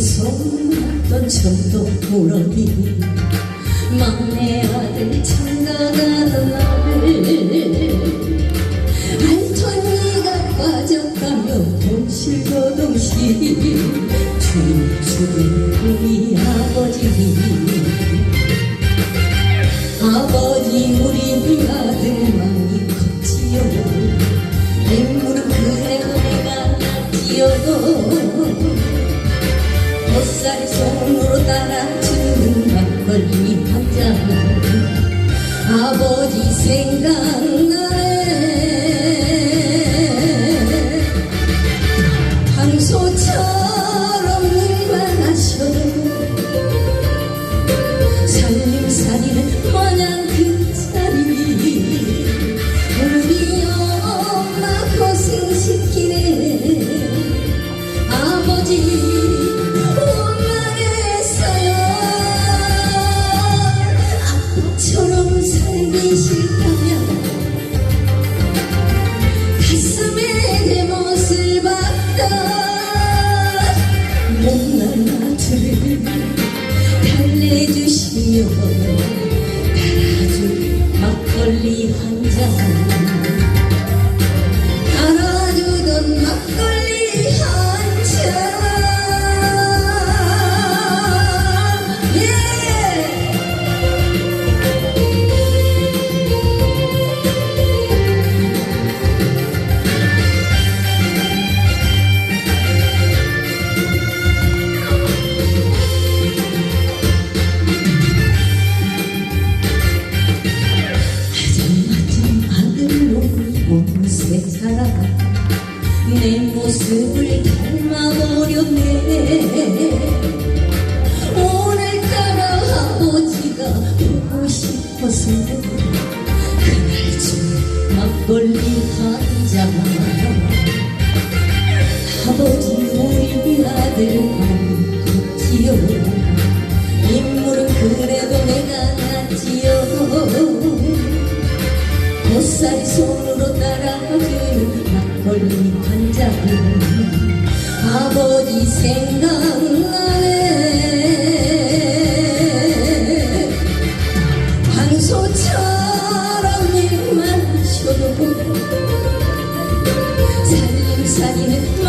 소문났던 천도 무럭이 막내 아들 장가가던 날 알턴이가 빠졌다며 동실거동실 춤추는 우리 아버지 아버지 우리 아들 많이 컸지요. 맹무릎 그래 그래가 났지요 뱃살이 손으로 따라주는 막걸리 한 잔. 아버지 생각 달래주 세상 내 모습을 닮아버렸네. 오늘따라 아버지가 보고 싶어서 그날 중 막걸리 한 잔 아버지 우리 아들 안컸지요 인물은 그래도 내가 낫지요 옷살이 손 멀리 환장은 아버지 생각나네. 황소처럼 입만 쉬어도 살림살이는